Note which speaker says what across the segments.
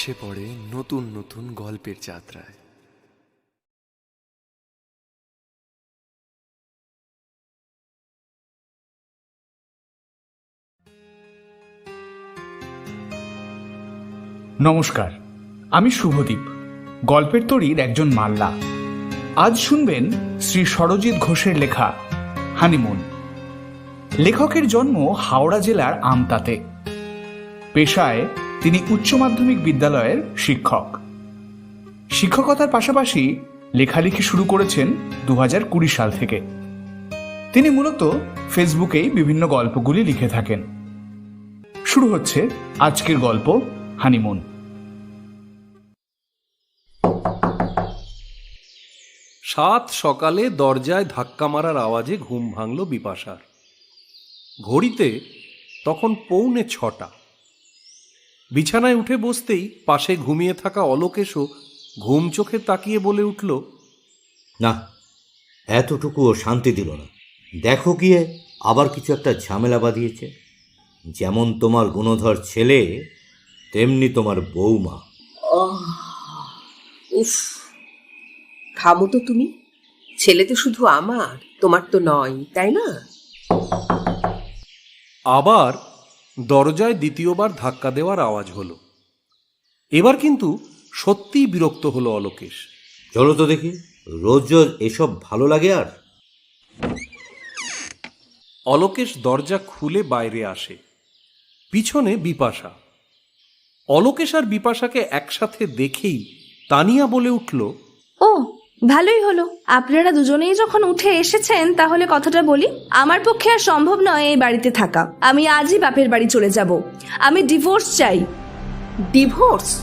Speaker 1: ভেসে পড়ে নতুন নতুন গল্পের যাত্রায়।
Speaker 2: নমস্কার, আমি শুভদীপ। গল্পের তরীর একজন মাল্লা। আজ শুনবেন শ্রী সরজিৎ ঘোষের লেখা, হানিমুন। লেখকের জন্ম হাওড়া জেলার আমতাতে। পেশায় তিনি উচ্চ মাধ্যমিক বিদ্যালয়ের শিক্ষক। শিক্ষকতার পাশাপাশি লেখালেখি শুরু করেছেন দু কুড়ি সাল থেকে। তিনি মূলত ফেসবুকেই বিভিন্ন গল্পগুলি লিখে থাকেন। শুরু হচ্ছে আজকের গল্প, হানিমুন।
Speaker 3: সাত সকালে দরজায় ধাক্কা মারার আওয়াজে ঘুম ভাঙল বিপাশার। ঘড়িতে তখন পৌনে ছটা। বিছানায় উঠে বসতেই পাশে ঘুমিয়ে থাকা অলোকেশও ঘুম চোখে তাকিয়ে বলে উঠল
Speaker 4: না এতটুকুও শান্তি দিল না। দেখো গিয়ে আবার কিছু একটা ঝামেলা বাঁধিয়েছে। যেমন তোমার গুণধর ছেলে তেমনি তোমার বৌমা।
Speaker 5: উফ থামো তো তুমি। ছেলে তো শুধু আমার তোমার তো নয় তাই না?
Speaker 3: আবার দরজায় দ্বিতীয়বার ধাক্কা দেওয়ার আওয়াজ হলো। এবার কিন্তু সত্যিই বিরক্ত হলো অলোকেশ।
Speaker 4: চলো তো দেখি রোজ রোজ এসব ভালো লাগে আর?
Speaker 3: অলোকেশ দরজা খুলে বাইরে আসে। পিছনে বিপাশা। অলোকেশ আর বিপাশাকে একসাথে দেখেই তানিয়া বলে উঠল
Speaker 6: ও ভালোই হলো। আপনারা দুজনেই যখন উঠে এসেছেন তাহলে কথাটা বলি আমার পক্ষে আর সম্ভব নয় এই বাড়িতে থাকা। আমি আজই বাপের বাড়ি চলে যাব। আমি ডিভোর্স চাই।
Speaker 5: ডিভোর্স?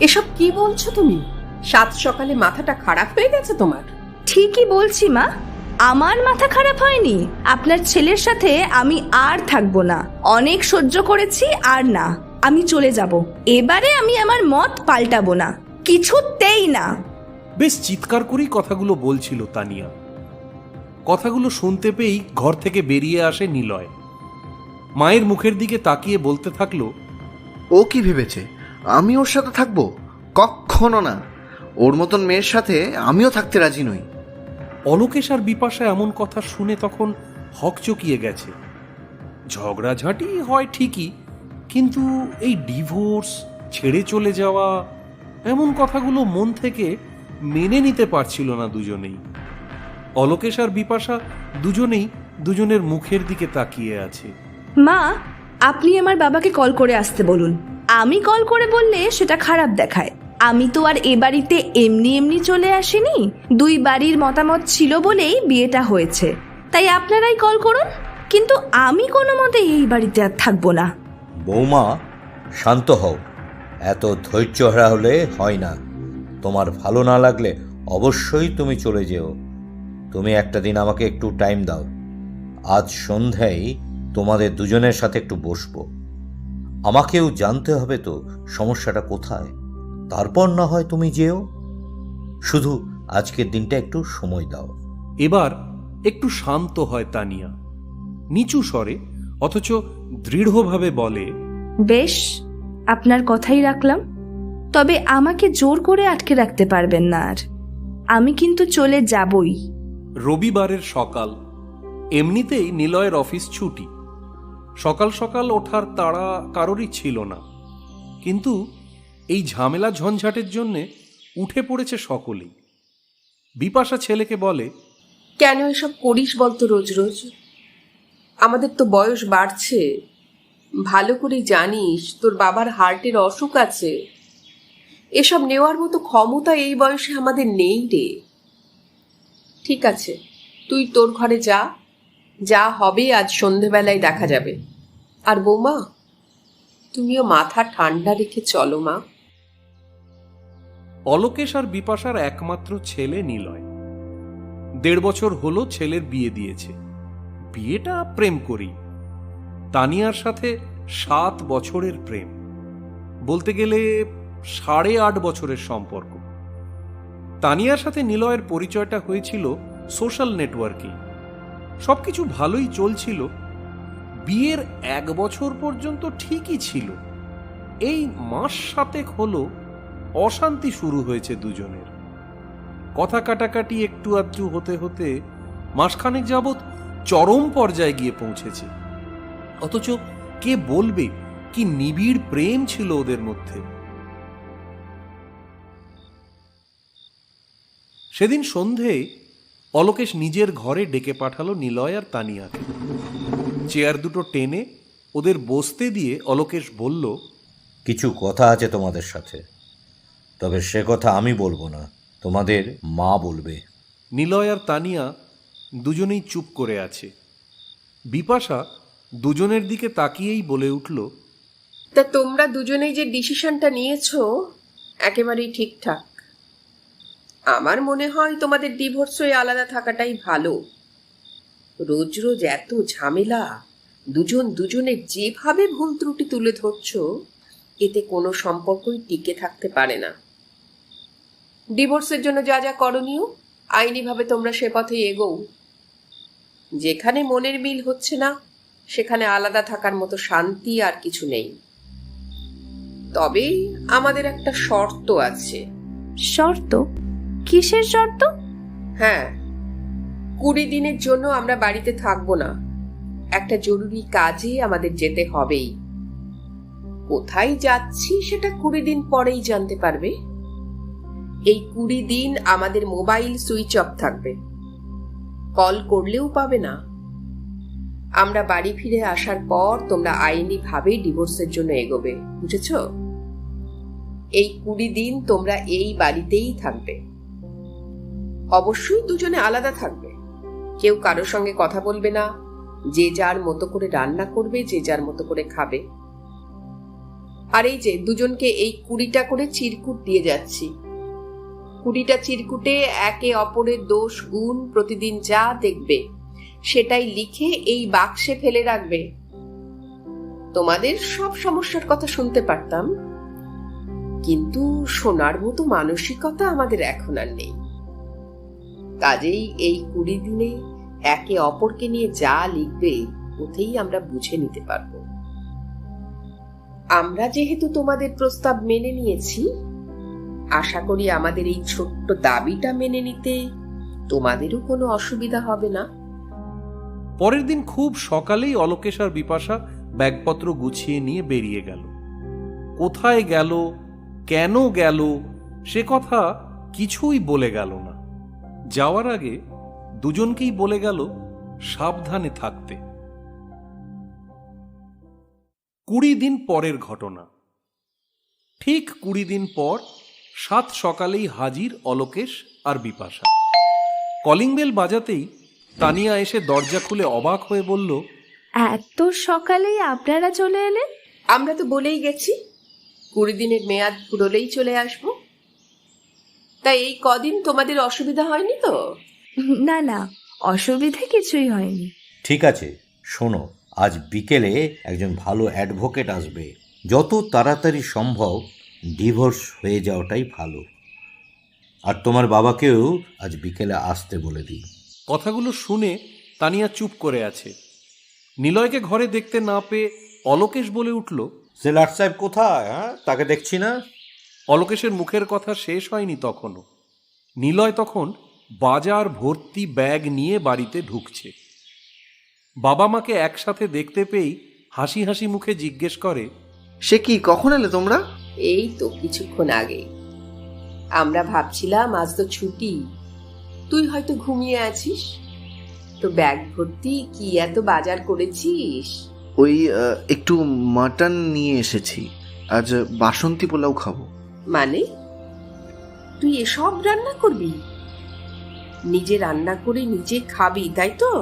Speaker 5: এসব কি বলছো তুমি? সাত সকালে মাথাটা খারাপ হয়ে গেছে তোমার?
Speaker 6: ঠিকই বলছি মা। আমার মাথা খারাপ হয়নি। আপনার ছেলের সাথে আমি আর থাকব না। অনেক সহ্য করেছি আর না। আমি চলে যাব। এবারে আমি আমার মত পাল্টাবো না। কিছুতেই না।
Speaker 3: বেশ চিৎকার করেই কথাগুলো বলছিল তানিয়া। কথাগুলো শুনতে পেয়েই ঘর থেকে বেরিয়ে আসে নিলয়। মায়ের মুখের দিকে তাকিয়ে বলতে থাকল
Speaker 7: ও কি ভেবেছে? আমি ওর সাথে থাকব? কখনো না। ওর মতন মেয়ের সাথে আমিও থাকতে রাজি নই।
Speaker 3: অলোকেশ আর বিপাশা এমন কথা শুনে তখন হকচকিয়ে গেছে। ঝগড়াঝাঁটি হয় ঠিকই কিন্তু এই ডিভোর্স ছেড়ে চলে যাওয়া এমন কথাগুলো মন থেকে মেনে নিতে পারছিল না দুজনেই। অলোকেশ আর বিপাশা দুজনেই দুজনের মুখের দিকে তাকিয়ে আছে।
Speaker 6: মা আপনি আমার বাবাকে কল করে আসতে বলুন। আমি কল করে বললে সেটা খারাপ দেখায়। আমি তো আর এ বাড়িতে এমনি এমনি চলে আসিনি। দুই বাড়ির মতামত ছিল বলেই বিয়েটা হয়েছে। তাই আপনারাই কল করুন কিন্তু আমি কোনো মতে এই বাড়িতে আর থাকব না।
Speaker 4: বৌমা শান্ত হও। এত ধৈর্যহারা হলে হয় না। তোমার ভালো না লাগলে অবশ্যই তুমি চলে যেও। তুমি একটা দিন আমাকে একটু টাইম দাও। আজ সন্ধ্যায় তোমাদের দুজনের সাথে একটু বসবো। আমাকেও জানতে হবে তো সমস্যাটা কোথায়। তারপর না হয় তুমি যেও। শুধু আজকের দিনটা একটু সময় দাও।
Speaker 3: এবার একটু শান্ত হয় তানিয়া। নিচু স্বরে অথচ দৃঢ়ভাবে বলে
Speaker 6: বেশ আপনার কথাই রাখলাম। তবে আমাকে জোর করে আটকে রাখতে পারবেন না আর। আমি কিন্তু চলে যাবই।
Speaker 3: রবিবারের সকাল। এমনিতেই নিলয়ের অফিস ছুটি। সকাল সকাল ওঠার তাড়া কারোরই ছিল না। কিন্তু এই ঝামেলা ঝঞ্ঝাটের জন্যে উঠে পড়েছে সকলেই। বিপাশা ছেলেকে বলে
Speaker 5: কেন এসব করিস বলতো রোজ রোজ? আমাদের তো বয়স বাড়ছে। ভালো করে জানিস তোর বাবার হার্টের অসুখ আছে। এসব নেওয়ার মতো ক্ষমতা এই বয়সে আমাদের নেই রে। ঠিক আছে, তুই তোর ঘরে যা যা হবে আজ সন্ধেবেলায় দেখা যাবে। আর বৌমা, তুমিও মাথা ঠান্ডা রেখে চলো মা।
Speaker 3: অলোকেশ আর বিপাশার একমাত্র ছেলে নিলয়। দেড় বছর হলো ছেলের বিয়ে দিয়েছে। বিয়েটা প্রেম করি। তানিয়ার সাথে সাত বছরের প্রেম। বলতে গেলে সাড়ে আট বছরের সম্পর্ক। তানিয়ার সাথে নিলয়ের পরিচয়টা হয়েছিল সোশ্যাল নেটওয়ার্কে। সবকিছু ভালোই চলছিল। বিয়ের এক বছর পর্যন্ত ঠিকই ছিল। এই মাস সাতেক হলো অশান্তি শুরু হয়েছে দুজনের। কথা কাটাকাটি একটু আধটু হতে হতে মাসখানেক যাবৎ চরম পর্যায়ে গিয়ে পৌঁছেছে। অথচ কে বলবে, কি নিবিড় প্রেম ছিল ওদের মধ্যে। সেদিন সন্ধে অলোকেশ নিজের ঘরে ডেকে পাঠালো নিলয় আর তানিয়াকে। চেয়ার দুটো টেনে ওদের বসতে দিয়ে অলোকেশ বলল
Speaker 4: কিছু কথা আছে তোমাদের সাথে তবে সে কথা আমি বলব না তোমাদের মা বলবে।
Speaker 3: নিলয় আর তানিয়া দুজনেই চুপ করে আছে। বিপাশা দুজনের দিকে তাকিয়েই বলে উঠল
Speaker 5: তা তোমরা দুজনেই যে ডিসিশনটা নিয়েছো একেবারেই ঠিকঠাক। আমার মনে হয় তোমাদের ডিভোর্স হয়ে আলাদা থাকাটাই ভালো। রোজ রোজ এত ঝামেলা, দুজন দুজনের যেভাবে ভুল ত্রুটি তুলে ধরছ, এতে কোনো সম্পর্কই টিকে থাকতে পারে না। ডিভোর্সের জন্য যা যা করণীয়, আইনিভাবে তোমরা সে পথে এগোও। যেখানে মনের মিল হচ্ছে না, সেখানে আলাদা থাকার মতো শান্তি আর কিছু নেই। তবে আমাদের একটা শর্ত আছে।
Speaker 6: শর্ত? কিসের শর্ত?
Speaker 5: হ্যাঁ কুড়ি দিনের জন্য আমরা বাড়িতে থাকব না। একটা জরুরি কাজে আমাদের যেতে হবেই। কোথায় যাচ্ছি সেটা কুড়ি দিন পরেই জানতে পারবে। এই কুড়ি দিন আমাদের মোবাইল সুইচ অফ থাকবে। কল করলেও পাবে না। আমরা বাড়ি ফিরে আসার পর তোমরা আইনি ভাবে ডিভোর্সের জন্য এগোবে, বুঝেছ? এই কুড়ি দিন তোমরা এই বাড়িতেই থাকবে। অবশ্যই দুজনে আলাদা থাকবে। কেউ কারোর সঙ্গে কথা বলবে না। যে যার মতো করে রান্না করবে, যে যার মতো করে খাবে। আর এই যে দুজনকে এই কুড়িটা করে চিরকুট দিয়ে যাচ্ছি। কুড়িটা চিরকুটে একে অপরের দোষ, গুণ প্রতিদিন যা দেখবে, সেটাই লিখে এই বাক্সে ফেলে রাখবে। তোমাদের সব সমস্যার কথা শুনতে পারতাম। কিন্তু শোনার মতো মানসিকতা আমাদের এখন আর নেই। কাজেই এই কুড়ি দিনে একে অপরকে নিয়ে যা লিখবে, ওতেই আমরা বুঝে নিতে পারব। আমরা যেহেতু তোমাদের প্রস্তাব মেনে নিয়েছি, আশা করি আমাদের এই ছোট্ট দাবিটা মেনে নিতে তোমাদেরও কোনো অসুবিধা হবে না।
Speaker 3: পরের দিন খুব সকালেই অলোকেশ আর বিপাশা ব্যাগপত্র গুছিয়ে নিয়ে বেরিয়ে গেল। কোথায় গেল, কেন গেল, সে কথা কিছুই বলে গেল না। যাওয়ার আগে দুজনকেই বলে গেল সাবধানে থাকতে। কুড়ি দিন পরের ঘটনা। ঠিক কুড়ি দিন পর সাত সকালেই হাজির অলোকেশ আর বিপাশা। কলিং বেল বাজাতেই তানিয়া এসে দরজা খুলে অবাক হয়ে বলল
Speaker 6: এত সকালেই আপনারা চলে এলেন?
Speaker 5: আমরা তো বলেই গেছি। কুড়ি দিনের মেয়াদ পুরোলেই চলে আসব। তাই এই কদিন তোমাদের অসুবিধা হয়নি তো?
Speaker 6: না না অসুবিধে কিছুই হয়নি।
Speaker 4: ঠিক আছে শোনো আজ বিকেলে একজন ভালো অ্যাডভোকেট আসবে। যত তাড়াতাড়ি সম্ভব ডিভোর্স হয়ে যাওয়াটাই ভালো। আর তোমার বাবাকেও আজ বিকেলে আসতে বলে দিই।
Speaker 3: কথাগুলো শুনে তানিয়া চুপ করে আছে। নিলয়কে ঘরে দেখতে না পেয়ে অলোকেশ বলে উঠল
Speaker 4: সে লাট সাহেব কোথায় হ্যাঁ? তাকে দেখছি না?
Speaker 3: অলোকেশের মুখের কথা শেষ হয়নি তখনও। নিলয় তখন বাজার ভর্তি ব্যাগ নিয়ে বাড়িতে ঢুকছে। বাবা মাকে একসাথে দেখতে পেয়েই হাসি হাসি মুখে জিজ্ঞেস করে
Speaker 7: সে কি কখন এলে তোমরা?
Speaker 5: এই তো কিছুক্ষণ আগে আমরা ভাবছিলাম আজ তো ছুটি। তুই হয়তো ঘুমিয়ে আছিস? তো ব্যাগ ভর্তি কি এত বাজার করেছিস?
Speaker 7: ওই একটু মাটন নিয়ে এসেছি। আজ বাসন্তী পোলাও খাব।
Speaker 5: মানে? তুই এসব রান্না করবি? নিজে রান্না করে নিজে খাবি তাই তো?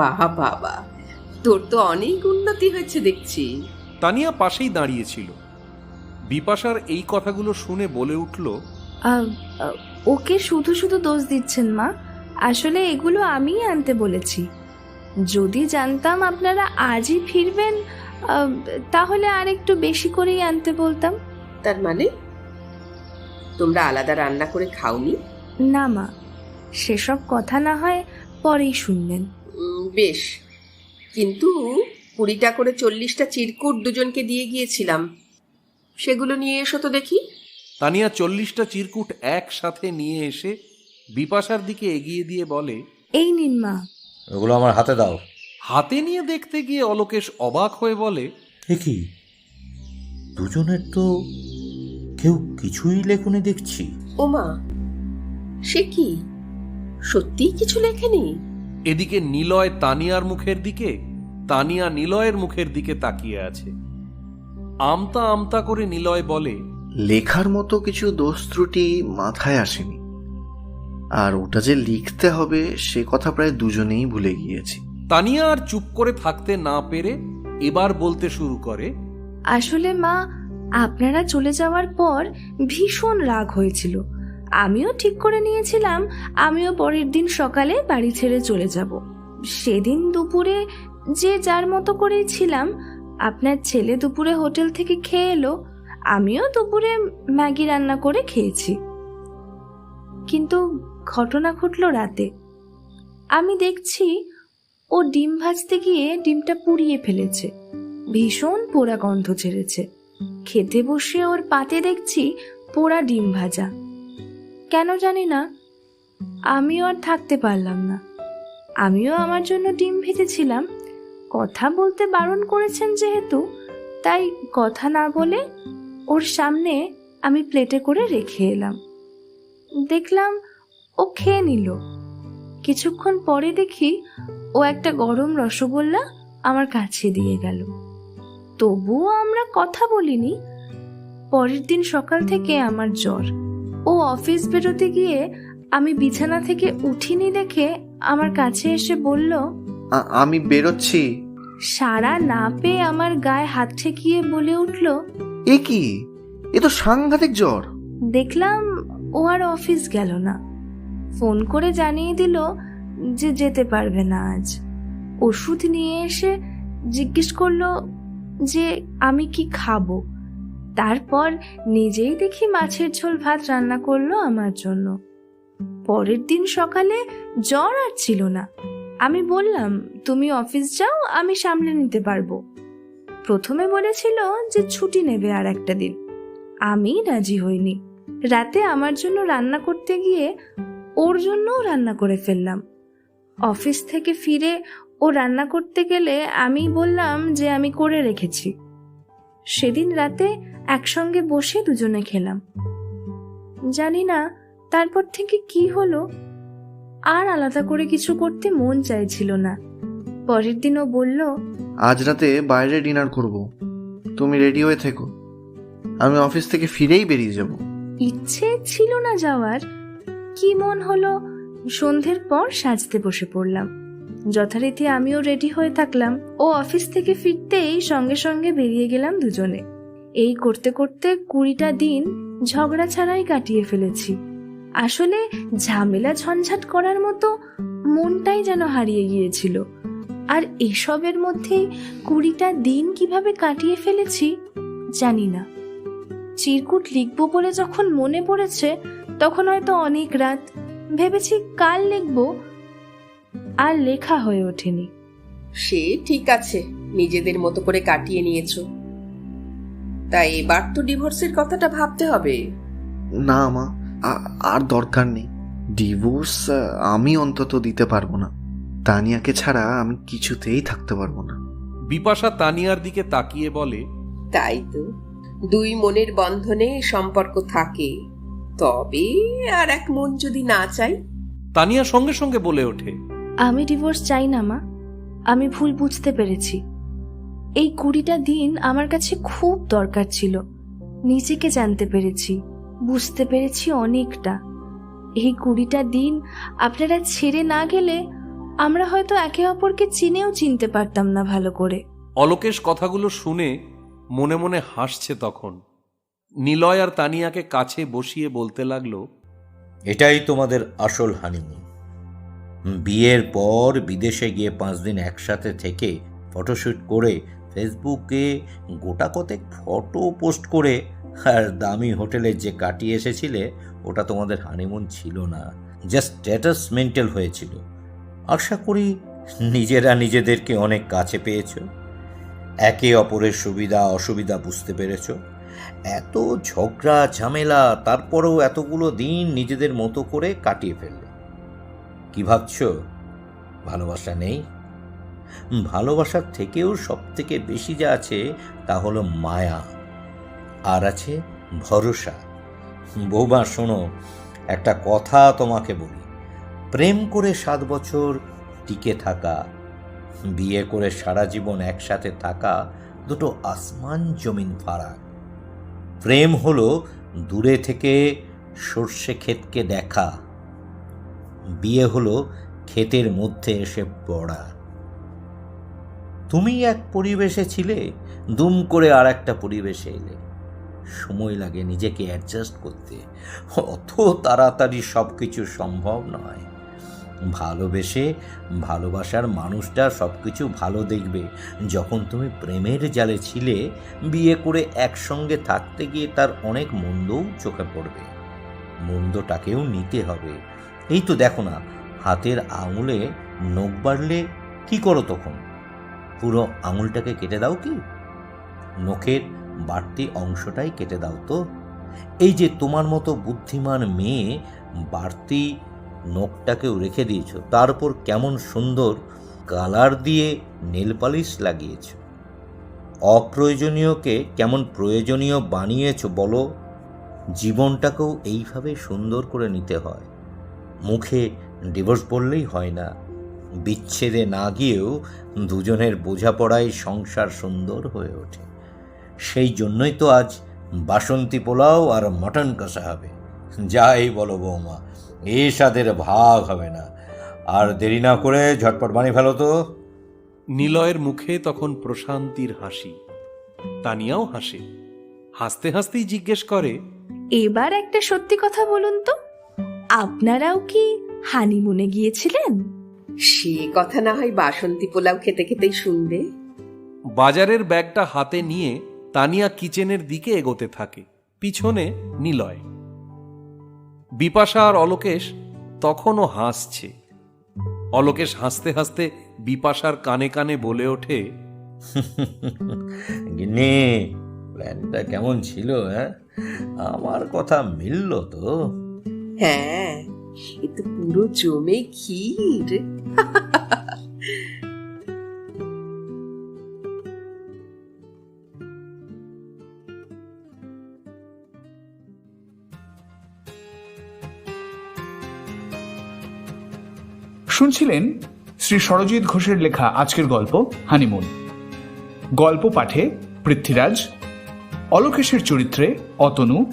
Speaker 5: বাহ বাবা তোর তো অনেক উন্নতি হয়েছে দেখছি।
Speaker 3: তানিয়া পাশেই দাঁড়িয়েছিল। বিপাশার এই কথাগুলো শুনে বলে উঠল
Speaker 6: ওকে শুধু শুধু দোষ দিচ্ছেন মা। আসলে এগুলো আমিই আনতে বলেছি। যদি জানতাম আপনারা আজই ফিরবেন তাহলে আর একটু বেশি করেই আনতে বলতাম।
Speaker 5: তার মানে? তোমরা আলাদা রান্না করে খাওনি?
Speaker 6: না মা সেসব কথা না হয় পরেই শুনবেন।
Speaker 5: উম, বেশ। কিন্তু কুড়িটা করে চল্লিশটা চিরকুট দুজনকে দিয়ে গিয়েছিলাম। সেগুলো নিয়ে এসো তো দেখি।
Speaker 3: তানিয়া চল্লিশটা চিরকুট একসাথে নিয়ে এসে বিপাশার দিকে এগিয়ে দিয়ে বলে
Speaker 6: এই নিন মা।
Speaker 4: ওগুলো আমার হাতে দাও।
Speaker 3: হাতে নিয়ে দেখতে গিয়ে অলোকেশ অবাক হয়ে বলে
Speaker 4: এ কি? দুজনের তো কেউ কিছুই লেখনি দেখছি।
Speaker 5: ওমা সে কি? সত্যিই কিছু লেখেনি?
Speaker 3: এদিকে নিলয় তানিয়ার মুখের দিকে তানিয়া নিলয়ের মুখের দিকে তাকিয়ে আছে। আমতা আমতা করে নিলয় বলে
Speaker 7: লেখার মতো কিছু দোষ ত্রুটি মাথায় আসেনি। আর ওটা যে লিখতে হবে সে কথা প্রায় দুজনেই ভুলে গিয়েছি।
Speaker 3: তানিয়া আর চুপ করে থাকতে না পেরে এবার বলতে শুরু করে
Speaker 6: আসলে মা আপনারা চলে যাওয়ার পর ভীষণ রাগ হয়েছিল। আমিও ঠিক করে নিয়েছিলাম, আমিও পরের দিন সকালে বাড়ি ছেড়ে চলে যাব। সেদিন দুপুরে যে যার মতো করেই ছিলাম, আপনার ছেলে দুপুরে হোটেল থেকে খেয়ে এলো, আমিও দুপুরে ম্যাগি রান্না করে খেয়েছি। কিন্তু ঘটনা ঘটলো রাতে। আমি দেখছি ও ডিম ভাজতে গিয়ে ডিমটা পুড়িয়ে ফেলেছে, ভীষণ পোড়া গন্ধ ছেড়েছে খেতে বসে ওর পাতে দেখছি পোড়া ডিম ভাজা। কেন জানি না, আমিও আর থাকতে পারলাম না। আমিও আমার জন্য ডিম ভেজেছিলাম। কথা বলতে বারণ করেছেন যেহেতু, তাই কথা না বলে ওর সামনে আমি প্লেটে করে রেখে এলাম। দেখলাম ও খেয়ে নিল। কিছুক্ষণ পরে দেখি ও একটা গরম রসগোল্লা আমার কাছে দিয়ে গেল। তবুও আমরা কথা বলিনি। পরের দিন সকাল থেকে আমার জ্বর। ও অফিস বেরোতে গিয়ে আমি বিছানা থেকে উঠিনি দেখে আমার কাছে এসে বলল
Speaker 7: আমি বেরোচ্ছি।
Speaker 6: সারা না পেয়ে আমার গায়ে হাত ঠেকিয়ে বলে উঠল
Speaker 7: এ কি? এ তো সাংঘাতিক জ্বর।
Speaker 6: দেখলাম ও আর অফিস গেল না। ফোন করে জানিয়ে দিল যে যেতে পারবে না আজ। ওষুধ নিয়ে এসে জিজ্ঞেস করল যে আমি কি খাব? তারপর নিজেই দেখি মাছের ঝোল ভাত রান্না করল আমার জন্য। পরের দিন সকালে জ্বর আর ছিল না। আমি বললাম, তুমি অফিস যাও, আমি সামলে নিতে পারব। প্রথমে বলেছিল যে ছুটি নেবে আর একটা দিন। আমি রাজি হইনি। রাতে আমার জন্য রান্না করতে গিয়ে ওর জন্যও রান্না করে ফেললাম। অফিস থেকে ফিরে ও রান্না করতে গেলে আমি বললাম যে আমি করে রেখেছি। সেদিন রাতে একসঙ্গে বসে দুজনে খেলাম। জানি না তারপর থেকে কি হলো আর আলাদা করে কিছু করতে মন চাইছিল না। পরের দিন ও বলল
Speaker 7: আজ রাতে বাইরে ডিনার করব। তুমি রেডি হয়ে থেকো। আমি অফিস থেকে ফিরেই বেরিয়ে যাব।
Speaker 6: ইচ্ছে ছিল না যাওয়ার। কি মন হলো সন্ধ্যের পর সাজতে বসে পড়লাম। যথারীতি আমিও রেডি হয়ে থাকলাম ও অফিস থেকে ফিরতেই সঙ্গে সঙ্গে বেরিয়ে গেলাম দুজনে। এই করতে করতে কুড়িটা দিন ঝগড়া ছাড়াই কাটিয়ে ফেলেছি। আসলে ঝামেলা ঝঞ্ঝাট করার মতো মনটাই যেন হারিয়ে গিয়েছিল। আর এসবের মধ্যেই কুড়িটা দিন কীভাবে কাটিয়ে ফেলেছি জানি না। চিরকুট লিখব বলে যখন মনে পড়েছে, তখন হয়তো অনেক রাত। ভেবেছি কাল লিখব আর লেখা হয়ে ওঠেনি।
Speaker 5: সে ঠিক আছে নিজেদের মতো করে কাটিয়ে নিয়েছো। তাই এবার তো ডিভোর্সের কথাটা ভাবতে হবে।
Speaker 7: না মা আর দরকার নেই। ডিভোর্স আমি অন্তত দিতে পারব না। তানিয়াকে ছাড়া আমি কিছুতেই থাকতে পারব না।
Speaker 3: বিপাশা তানিয়ার দিকে তাকিয়ে বলে
Speaker 5: তাই তো দুই মনের বন্ধনে সম্পর্ক থাকে। তবে আর এক মন যদি না চাই?
Speaker 3: তানিয়া সঙ্গে সঙ্গে বলে ওঠে
Speaker 6: আমি ডিভোর্স চাই না মা। আমি ভুল বুঝতে পেরেছি। এই কুড়িটা দিন আমার কাছে খুব দরকার ছিল। নিজেকে জানতে পেরেছি বুঝতে পেরেছি অনেকটা। এই কুড়িটা দিন আপনারা ছেড়ে না গেলে আমরা হয়তো একে অপরকে চিনেও চিনতে পারতাম না ভালো করে।
Speaker 3: অলোকেশ কথাগুলো শুনে মনে মনে হাসছে তখন। নিলয় আর তানিয়াকে কাছে বসিয়ে বলতে লাগল
Speaker 4: এটাই তোমাদের আসল হানিমুন। বিয়ের পর বিদেশে গিয়ে পাঁচ দিন একসাথে থেকে ফটোশ্যুট করে ফেসবুকে গোটা কতেক ফটো পোস্ট করে, আর দামি হোটেলে যে কাটিয়ে এসেছিলে, ওটা তোমাদের হানিমুন ছিল না। জাস্ট স্ট্যাটাস মেন্টাল হয়েছিল। আশা করি নিজেরা নিজেদেরকে অনেক কাছে পেয়েছ। একে অপরের সুবিধা অসুবিধা বুঝতে পেরেছ। এত ঝগড়া, ঝামেলা, তারপরেও এতগুলো দিন নিজেদের মতো করে কাটিয়ে ফেললে। ভাবছ? ভালোবাসা নেই? ভালোবাসার থেকেও সব থেকে বেশি যা আছে তা হলো মায়া। আর আছে ভরসা। বৌমা, শোনো, একটা কথা তোমাকে বলি। প্রেম করে সাত বছর টিকে থাকা, বিয়ে করে সারা জীবন একসাথে থাকা দুটো আসমান জমিন ফারাক। প্রেম হলো দূরে থেকে সর্ষে ক্ষেতকে দেখা। বিয়ে হলো ক্ষেতের মধ্যে এসে পড়া। তুমি এক পরিবেশে ছিলে, দুম করে আর একটা পরিবেশে এলে। সময় লাগে নিজেকে অ্যাডজাস্ট করতে। অত তাড়াতাড়ি সব কিছু সম্ভব নয়। ভালোবেসে ভালোবাসার মানুষটা সব কিছু ভালো দেখবে। যখন তুমি প্রেমের জালে ছিলে, বিয়ে করে একসঙ্গে থাকতে গিয়ে তার অনেক মন্দও চোখে পড়বে। মন্দটাকেও নিতে হবে। এই তো দেখো না, হাতের আঙুলে নখ বাড়লে কি করো তখন? পুরো আঙুলটাকে কেটে দাও কি? নখের বাড়তি অংশটাই কেটে দাও তো। এই যে তোমার মতো বুদ্ধিমান মেয়ে বাড়তি নখটাকেও রেখে দিয়েছ তারপর কেমন সুন্দর কালার দিয়ে নেল পালিশ লাগিয়েছ। অপ্রয়োজনীয়কে কেমন প্রয়োজনীয় বানিয়েছ বলো? জীবনটাকেও এইভাবে সুন্দর করে নিতে হয়। মুখে ডিভোর্স বললেই হয় না। বিচ্ছেদে না গিয়েও দুজনের বোঝাপড়ায় সংসার সুন্দর হয়ে ওঠে। সেই জন্যই তো আজ বাসন্তী পোলাও আর মটন কষা হবে। যাই বলো বৌমা এ স্বাদের ভাগ হবে না। আর দেরি না করে ঝটপট বানিয়ে ফেলো তো।
Speaker 3: নিলয়ের মুখে তখন প্রশান্তির হাসি তানিয়াও হাসে। হাসতে হাসতেই জিজ্ঞেস করে
Speaker 6: এবার একটা সত্যি কথা বলুন তো। আপনারাও কি হানিমুনে গিয়েছিলেন?
Speaker 5: সে কথা না হয় বাসন্তী পোলাও খেতে খেতেই শুনবে।
Speaker 3: বাজারের ব্যাগটা হাতে নিয়ে তানিয়া কিচেনের দিকে এগোতে থাকে পিছনে নিলয়। বিপাশা আর অলোকেশ তখনও হাসছে। অলোকেশ হাসতে হাসতে বিপাশার কানে কানে বলে ওঠে
Speaker 4: গিন্নি প্ল্যানটা কেমন ছিল হ্যাঁ? আমার কথা মিলল তো।
Speaker 5: হ্যাঁ এ তো পুরো জমে ক্ষীর।
Speaker 2: শুনছিলেন শ্রী সরজিৎ ঘোষের লেখা আজকের গল্প, হানিমুন। গল্প পাঠে পৃথ্বীরাজ, অলোকেশের চরিত্রে অতনু,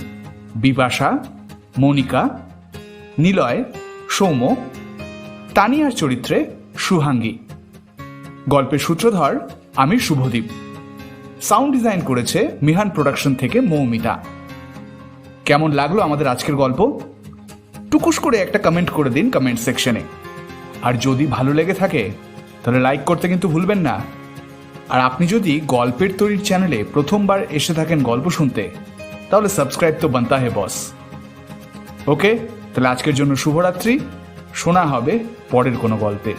Speaker 2: বিপাশা, মনিকা নিলয়, সৌম্য, তানিয়ার চরিত্রে সুহাঙ্গী। গল্পের সূত্রধর আমি শুভদীপ। সাউন্ড ডিজাইন করেছে মিহান প্রোডাকশন থেকে মৌমিতা। কেমন লাগল আমাদের আজকের গল্প? টুকুস করে একটা কমেন্ট করে দিন কমেন্ট সেকশনে আর যদি ভালো লেগে থাকে, তাহলে লাইক করতে কিন্তু ভুলবেন না। আর আপনি যদি গল্পের তৈরির চ্যানেলে প্রথমবার এসে থাকেন গল্প শুনতে, তাহলে সাবস্ক্রাইব তো বানতা হে বস ওকে তাহলে আজকের জন্য শুভরাত্রি। শোনা হবে পরের কোনো গল্পে।